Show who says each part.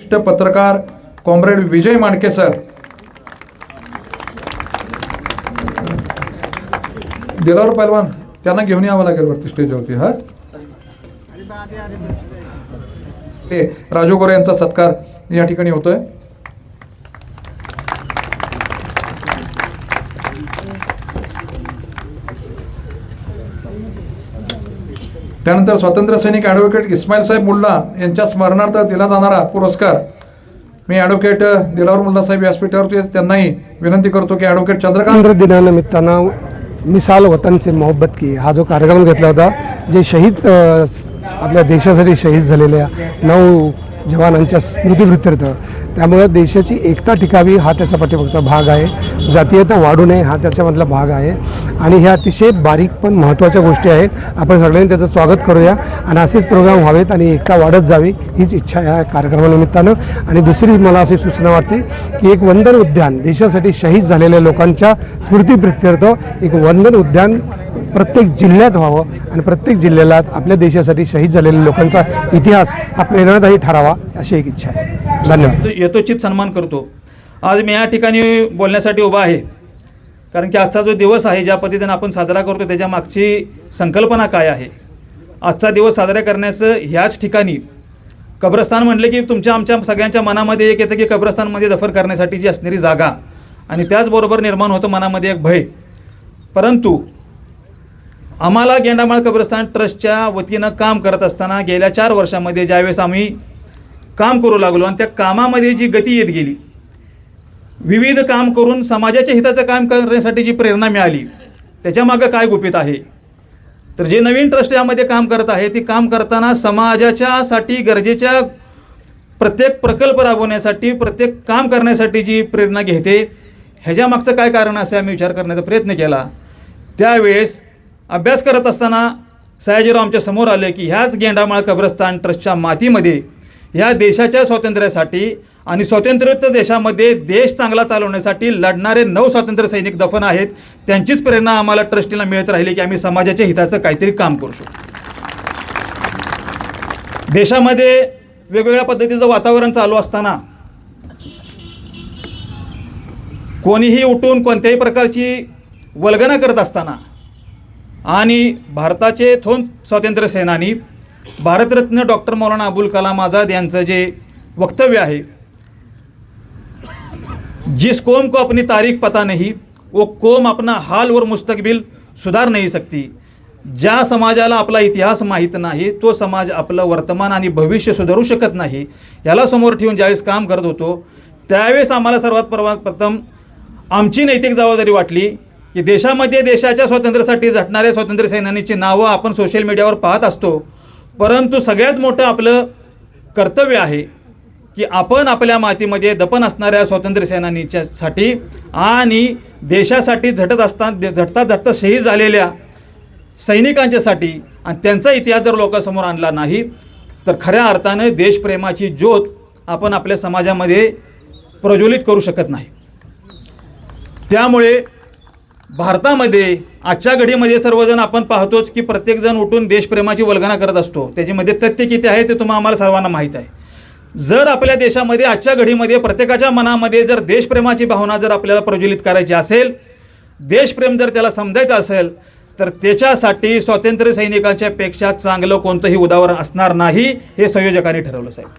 Speaker 1: ज्येष्ठ पत्रकार comrade Vijay Mandke sir. Dilawar पैलवान त्यांना घेऊन यावं लागेल वरती स्टेजवरती हा? ते राजू गोरे यांचा सत्कार या ठिकाणी होतोय. त्यानंतर स्वातंत्र्य सैनिक ॲडव्होकेट इस्माईल साहेब मुल्ला यांच्या स्मरणार्थ दिला जाणारा पुरस्कार. मी ॲडव्होकेट दिलावर मुल्ला साहेब व्यासपीठावरती त्यांनाही विनंती करतो की ॲडव्होकेट चंद्रकांत
Speaker 2: दिनानिमित्तानं मिसाल वतन से मोहब्बत की हा जो कार्यक्रम घेतला होता जे शहीद आपल्या देशासाठी शहीद झालेल्या नऊ जवानांच्या स्मृतीप्रित्यर्थ त्यामुळं देशाची एकता टिकावी हा त्याच्या पाठीमागचा भाग आहे. जातीयता वाढू नये हा त्याच्यामधला भाग आहे. आणि ह्या अतिशय बारीक पण महत्त्वाच्या गोष्टी आहेत. आपण सगळ्यांनी त्याचं स्वागत करूया. आणि असेच प्रोग्राम व्हावेत आणि एकता वाढत जावी हीच इच्छा या कार्यक्रमानिमित्तानं. आणि दुसरी मला अशी सूचना वाटते की एक वंदन उद्यान देशासाठी शहीद झालेल्या लोकांच्या स्मृतीप्रित्यर्थ एक वंदन उद्यान प्रत्येक जिल्ह्यात व्हावं आणि प्रत्येक जिल्ह्याला आपल्या देशासाठी शहीद झालेल्या लोकांचा इतिहास हा प्रेरणादायी ठरावा अशी एक इच्छा आहे. धन्यवाद.
Speaker 3: तो यथोचित सन्मान करतो. आज मी या ठिकाणी बोलण्यासाठी उभा आहे. कारण की आजचा जो दिवस आहे ज्या पद्धतीने आपण साजरा करतो त्याच्या मागची संकल्पना काय आहे? आजचा दिवस साजरा करण्याचं ह्याच ठिकाणी कब्रस्तान म्हटलं की तुमच्या आमच्या सगळ्यांच्या मनामध्ये एक येतं की कब्रस्तानमध्ये दफन करण्यासाठी जी असणारी जागा आणि त्याचबरोबर निर्माण होतं मनामध्ये एक भय. परंतु आम्हाला गेंडामाळ कब्रस्तान ट्रस्टच्या वतीनं काम करत असताना गेल्या चार वर्षामध्ये ज्यावेळेस आम्ही काम करू लागलो आणि त्या कामामध्ये जी गती येत गेली विविध काम करून समाजाच्या हिताचं काम करण्यासाठी जी प्रेरणा मिळाली त्याच्यामागं काय गुपित आहे? तर जे नवीन ट्रस्ट यामध्ये काम करत आहे ते काम करताना समाजाच्यासाठी गरजेच्या प्रत्येक प्रकल्प राबवण्यासाठी प्रत्येक काम करण्यासाठी जी प्रेरणा घेते ह्याच्यामागचं काय कारण असे आम्ही विचार करण्याचा प्रयत्न केला. त्यावेळेस अभ्यास करत असताना सयाजीराव आमच्यासमोर आले की ह्याच गेंडामाळ कब्रस्तान ट्रस्टच्या मातीमध्ये ह्या देशाच्या स्वातंत्र्यासाठी आणि स्वातंत्र्योत्तर देशामध्ये देश चांगला चालवण्यासाठी लढणारे नऊ स्वातंत्र्य सैनिक दफन आहेत त्यांचीच प्रेरणा आम्हाला ट्रस्टीला मिळत राहिली की आम्ही समाजाच्या हिताचं काहीतरी काम करू शकतो देशामध्ये वेगवेगळ्या पद्धतीचं वातावरण चालू असताना कोणीही उठून कोणत्याही प्रकारची वल्गना करत असताना आणि भारताचे थोन स्वातंत्र्य सेनानी भारतरत्न डॉक्टर मौलाना अबुल कलाम आझाद यांचं जे वक्तव्य आहे जिस कौम को अपनी तारीख पता नहीं वो कौम अपना हाल और मुस्तकबिल सुधार नहीं सकती। ज्या समाजाला आपला इतिहास माहीत नाही तो समाज आपलं वर्तमान आणि भविष्य सुधारू शकत नाही याला समोर ठेवून ज्यावेळेस काम करत होतो त्यावेळेस आम्हाला सर्वात प्रथम आमची नैतिक जबाबदारी वाटली की देशामध्ये देशाच्या स्वातंत्र्यासाठी झटणाऱ्या स्वातंत्र्य सेनानीची नावं आपण सोशल मीडियावर पाहत असतो. परंतु सगळ्यात मोठं आपलं कर्तव्य आहे की आपण आपल्या मातीमध्ये दफन असणाऱ्या स्वातंत्र्य सेनानीच्यासाठी आणि देशासाठी झटत असताना झटता झटता शहीद झालेल्या सैनिकांच्यासाठी आणि त्यांचा इतिहास जर लोकांसमोर आणला नाही तर खऱ्या अर्थानं देशप्रेमाची ज्योत आपण आपल्या समाजामध्ये प्रज्वलित करू शकत नाही. त्यामुळे भारतामध्ये आजच्या घडीमध्ये सर्वजण आपण पाहतोच की प्रत्येकजण उठून देशप्रेमाची वल्गना करत असतो. त्याच्यामध्ये तथ्य किती आहे ते तुम्हाला आम्हाला सर्वांना माहीत आहे. जर आपल्या देशामध्ये आजच्या घडीमध्ये प्रत्येकाच्या मनामध्ये जर देशप्रेमाची भावना जर आपल्याला प्रज्वलित करायची असेल देशप्रेम जर त्याला समजायचं असेल तर त्याच्यासाठी स्वातंत्र्य सैनिकांच्या पेक्षा चांगलं कोणतंही उदाहरण असणार नाही हे संयोजकांनी ठरवलं साहेब.